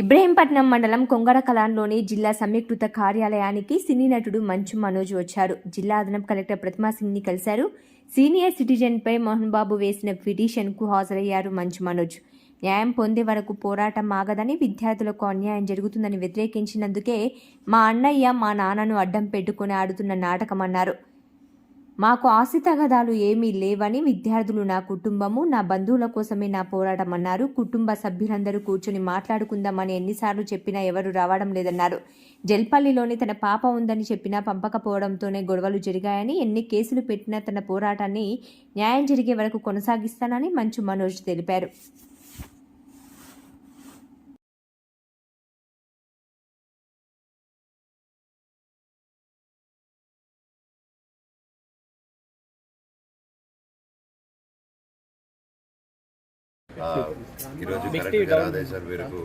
ఇబ్రహీంపట్నం మండలం కొంగడకలాన్లోని జిల్లా సంయుక్త కార్యాలయానికి సినీ నటుడు మంచు మనోజ్ వచ్చారు. జిల్లా అదనపు కలెక్టర్ ప్రతిమా సింగ్ని కలిశారు. సీనియర్ సిటిజన్పై మోహన్ బాబు వేసిన పిటిషన్కు హాజరయ్యారు మంచు మనోజ్. న్యాయం పొందే వరకు పోరాటం ఆగదని విద్యార్థులకు అన్యాయం జరుగుతుందని వ్యతిరేకించినందుకే మా అన్నయ్య మా నాన్నను అడ్డం పెట్టుకుని ఆడుతున్న నాటకమన్నారు. మాకు ఆస్తి ఏమీ లేవని విద్యార్థులు నా కుటుంబము నా బంధువుల కోసమే నా పోరాటం అన్నారు. కుటుంబ సభ్యులందరూ కూర్చొని మాట్లాడుకుందామని ఎన్నిసార్లు చెప్పినా ఎవరు రావడం లేదన్నారు. జల్పల్లిలోని తన పాప ఉందని చెప్పినా పంపకపోవడంతోనే గొడవలు జరిగాయని ఎన్ని కేసులు పెట్టినా తన పోరాటాన్ని న్యాయం జరిగే వరకు కొనసాగిస్తానని మంచు మనోజ్ తెలిపారు. ఈరోజు ఆదేశాల మేరకు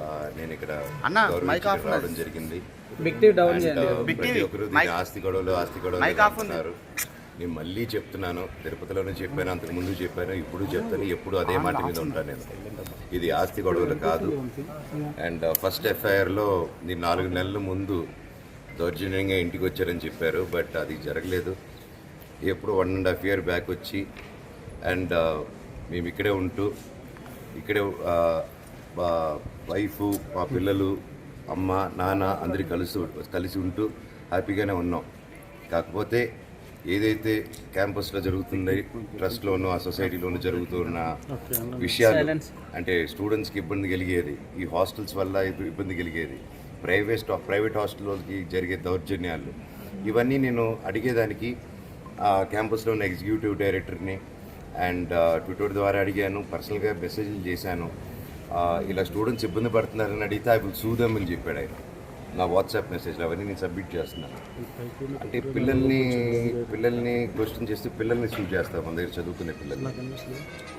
ఆ, నేను ఇక్కడ అన్న, గౌరవ మైక్ ఆఫ్ ఇచ్చుకు రావడం జరిగింది. ప్రతి ఒక్కరు ఆస్తి గొడవలు ఆస్తి గొడవలు నేను మళ్ళీ చెప్తున్నాను తిరుపతిలోనే చెప్పాను అంతకు ముందు చెప్పాను ఇప్పుడు చెప్తాను ఎప్పుడు అదే మాట మీద ఉంటాను నేను. ఇది ఆస్తి గొడవలు కాదు. అండ్ ఫస్ట్ ఎఫ్ఐఆర్లో నేను నాలుగు నెలల ముందు దౌర్జన్యంగా ఇంటికి వచ్చారని చెప్పారు బట్ అది జరగలేదు. ఎప్పుడు one and half year back వచ్చి అండ్ మేము ఇక్కడే ఉంటూ ఇక్కడే వైఫ్ మా పిల్లలు అమ్మ నాన్న అందరి కలిసి కలిసి ఉంటూ హ్యాపీగానే ఉన్నాం. కాకపోతే ఏదైతే క్యాంపస్లో జరుగుతుంది ట్రస్ట్లోనూ ఆ సొసైటీలోనూ జరుగుతున్న విషయాలు అంటే స్టూడెంట్స్కి ఇబ్బంది కలిగేది ఈ హాస్టల్స్ వల్ల ఇబ్బ- ఇబ్బంది కలిగేది ప్రైవేట్ ప్రైవేట్ హాస్టల్లోకి జరిగే దౌర్జన్యాలు. ఇవన్నీ నేను అడిగేదానికి ఆ క్యాంపస్లో ఉన్న ఎగ్జిక్యూటివ్ డైరెక్టర్ని అండ్ ట్విట్టర్ ద్వారా అడిగాను పర్సనల్గా మెసేజ్లు చేశాను. ఇలా స్టూడెంట్స్ ఇబ్బంది పడుతున్నారని అడిగితే ఐ విల్ సూదమ్ అని చెప్పాడు ఆయన. నా వాట్సాప్ మెసేజ్లు అవన్నీ నేను సబ్మిట్ చేస్తున్నాను. అంటే పిల్లల్ని పిల్లల్ని క్వశ్చన్ చేస్తే పిల్లల్ని సూ చేస్తారు మన దగ్గర చదువుకునే పిల్లల్ని.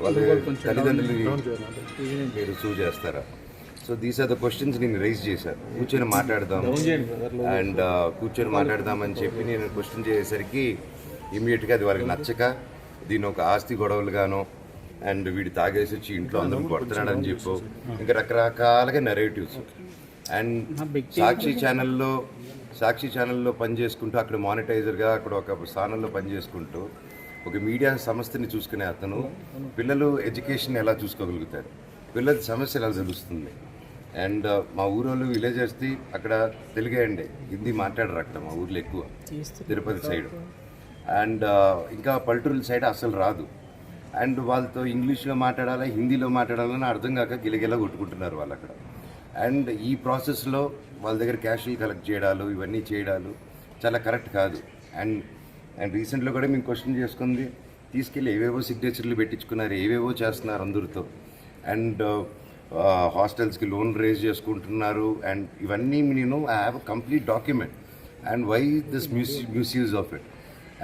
వాళ్ళ తల్లిదండ్రులు మీరు సూ చేస్తారా? So these are the questions నేను రైజ్ చేశాను. కూర్చొని మాట్లాడదాం. అండ్ కూర్చొని మాట్లాడదామని చెప్పి నేను క్వశ్చన్ చేసేసరికి ఇమీడియట్గా అది వాళ్ళకి నచ్చక దీని ఒక ఆస్తి గొడవలుగాను అండ్ వీడు తాగేసి వచ్చి ఇంట్లో అందరం కొడుతున్నాడని చెప్పు. ఇంకా రకరకాలుగా నెరేటివ్స్ అండ్ సాక్షి ఛానల్లో సాక్షి ఛానల్లో పనిచేసుకుంటూ అక్కడ మానిటైజర్గా అక్కడ ఒక స్థానంలో పనిచేసుకుంటూ ఒక మీడియా సంస్థని చూసుకునే అతను పిల్లలు ఎడ్యుకేషన్ ఎలా చూసుకోగలుగుతారు? పిల్లల సమస్య ఎలా తెలుస్తుంది? అండ్ మా ఊరోళ్ళు విలేజెస్ది అక్కడ తెలుగే అండి హిందీ మాట్లాడరు అక్కడ మా ఊర్లో ఎక్కువ. తిరుపతి సైడ్ అండ్ ఇంకా పల్లెటూరుల సైడ్ అసలు రాదు. అండ్ వాళ్ళతో ఇంగ్లీష్లో మాట్లాడాలా హిందీలో మాట్లాడాలని అర్థం కాక గిలగిలా కొట్టుకుంటున్నారు వాళ్ళు అక్కడ. అండ్ ఈ ప్రాసెస్లో వాళ్ళ దగ్గర క్యాషులు కలెక్ట్ చేయడాలు ఇవన్నీ చేయడాలు చాలా కరెక్ట్ కాదు. అండ్ అండ్ రీసెంట్లో కూడా మేము క్వశ్చన్ చేసుకుంది తీసుకెళ్ళి ఏవేవో సిగ్నేచర్లు పెట్టించుకున్నారు ఏవేవో చేస్తున్నారు అందరితో. అండ్ హాస్టల్స్కి లోన్ రేజ్ చేసుకుంటున్నారు. అండ్ ఇవన్నీ నేను I have complete document and why this misuse of it?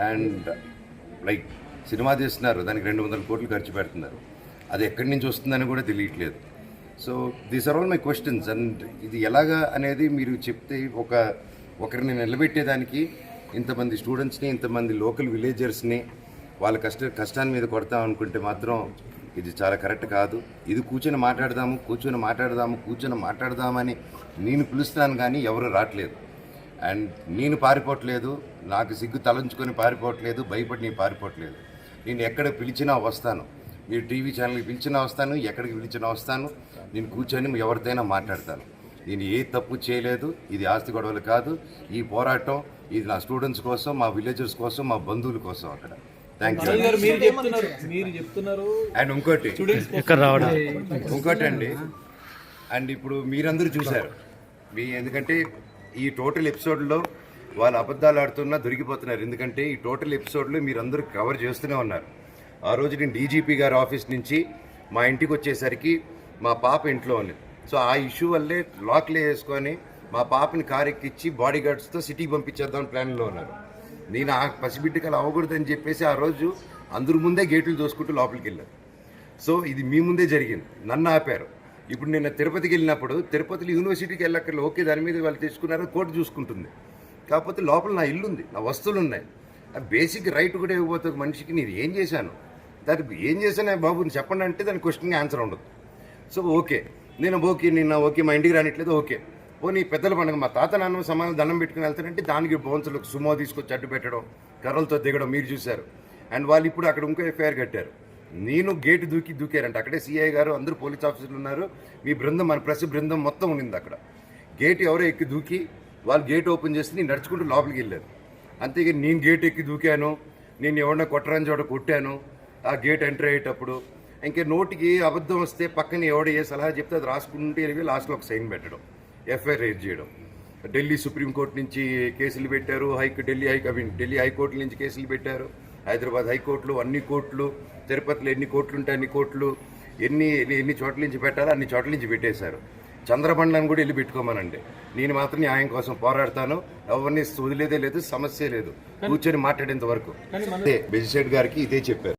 And like cinema తీస్తున్నారు. దానికి రెండు వందల కోట్లు ఖర్చు పెడుతున్నారు. అది ఎక్కడి నుంచి వస్తుందని కూడా తెలియట్లేదు. So these are all my questions and ఇది ఎలాగా అనేది మీరు చెప్తే ఒక ఒకరిని నిలబెట్టేదానికి ఇంతమంది స్టూడెంట్స్ని ఇంతమంది లోకల్ విలేజర్స్ని వాళ్ళ కష్ట కష్టాన్ని మీద కొడతాం అనుకుంటే మాత్రం ఇది చాలా కరెక్ట్ కాదు. ఇది కూర్చొని మాట్లాడదాము కూర్చొని మాట్లాడదాము కూర్చొని మాట్లాడదామని నేను పిలుస్తాను కానీ ఎవరు రావట్లేదు. అండ్ నేను పారిపోవట్లేదు. నాకు సిగ్గు తలంచుకొని పారిపోవట్లేదు భయపడి నేను పారిపోవట్లేదు. నేను ఎక్కడ పిలిచినా వస్తాను. మీరు టీవీ ఛానల్కి పిలిచినా వస్తాను ఎక్కడికి పిలిచినా వస్తాను. నేను కూర్చొని ఎవరితోనైనా మాట్లాడతాను. నేను ఏ తప్పు చేయలేదు ఇది ఆస్తి గొడవలు కాదు. ఈ పోరాటం ఇది నా స్టూడెంట్స్ కోసం మా విలేజర్స్ కోసం మా బంధువుల కోసం అక్కడ. అండ్ ఇంకోటి. ఇంకోటి అండి. అండ్ ఇప్పుడు మీరందరూ చూశారు. మీ ఎందుకంటే ఈ టోటల్ ఎపిసోడ్లో వాళ్ళు అబద్ధాలు ఆడుతున్నా దొరికిపోతున్నారు. ఎందుకంటే ఈ టోటల్ ఎపిసోడ్లు మీరందరూ కవర్ చేస్తూనే ఉన్నారు. ఆ రోజు నేను డీజీపీ గారి ఆఫీస్ నుంచి మా ఇంటికి వచ్చేసరికి మా పాప ఇంట్లో ఉంది. సో ఆ ఇష్యూ వల్లే లాక్లే వేసుకొని మా పాపని కారు ఎక్కిచ్చి బాడీ గార్డ్స్తో సిటీకి పంపించేద్దాం ప్లాన్లో ఉన్నారు. నేను ఆ పసిబిడ్డకి అలా అవ్వకూడదని చెప్పేసి ఆ రోజు అందరి ముందే గేట్లు దోసుకుంటూ లోపలికి వెళ్ళాను సో ఇది మీ ముందే జరిగింది. నన్ను ఆపారు. ఇప్పుడు నేను తిరుపతికి వెళ్ళినప్పుడు తిరుపతిలో యూనివర్సిటీకి వెళ్ళక్కర్లేదు ఓకే దాని మీద వాళ్ళు తెచ్చుకున్నారు కోర్టు చూసుకుంటుంది. కాకపోతే లోపల నా ఇల్లు ఉంది నా వస్తువులు ఉన్నాయి ఆ బేసిక్ రైట్ కూడా ఇవ్వబోతే మనిషికి నేను ఏం చేశాను? దానికి ఏం చేశాను బాబు చెప్పండి అంటే దాని క్వశ్చన్కి ఆన్సర్ ఉండదు. సో ఓకే నేను ఓకే నిన్న ఓకే మా ఇంటికి రానిట్లేదు ఓకే. పోనీ పెద్దల పండుగ మా తాత నాన్న సమానం దండం పెట్టుకుని వెళ్తారంటే దానికి బోన్సులకు సుమో తీసుకొచ్చి అడ్డు పెట్టడం కర్రలతో దిగడం మీరు చూశారు. అండ్ వాళ్ళు ఇప్పుడు అక్కడ ఇంకో ఎఫ్ఐఆర్ కట్టారు. నేను గేటు దూకి దూకారంట. అక్కడే సిఐ గారు అందరూ పోలీస్ ఆఫీసర్లు ఉన్నారు. మీ బృందం మన ప్రెస్ బృందం మొత్తం ఉండింది అక్కడ. గేట్ ఎవరో ఎక్కి దూకి వాళ్ళు గేట్ ఓపెన్ చేసి నేను నడుచుకుంటూ లోపలికి వెళ్ళాను. అంతేగా నేను గేట్ ఎక్కి దూకాను నేను ఎవరన్నా కొట్టరాని చోట కొట్టాను ఆ గేట్ ఎంటర్ అయ్యేటప్పుడు. ఇంకా నోటికి అబద్ధం వస్తే పక్కన ఎవడ ఏ సలహా చెప్తే అది రాసుకుంటే వెళ్ళి లాస్ట్లో ఒక సైన్ పెట్టడం ఎఫ్ఐఆర్ రేజ్ చేయడం. ఢిల్లీ సుప్రీంకోర్టు నుంచి కేసులు పెట్టారు hike Delhi high I mean Delhi high court నుంచి కేసులు పెట్టారు. హైదరాబాద్ హైకోర్టులు అన్ని కోర్టులు తిరుపతిలో ఎన్ని కోర్టులు ఉంటాయి అన్ని కోర్టులు ఎన్ని ఎన్ని ఎన్ని చోట్ల నుంచి పెట్టాలో అన్ని చోట్ల నుంచి పెట్టేశారు. చంద్రబండ్లను కూడా వెళ్ళి పెట్టుకోమనండి. నేను మాత్రం న్యాయం కోసం పోరాడతాను. ఎవరిని వదిలేదే లేదు సమస్య లేదు. కూర్చొని మాట్లాడేంత వరకు. అదే బెజిసెట్ గారికి ఇదే చెప్పారు.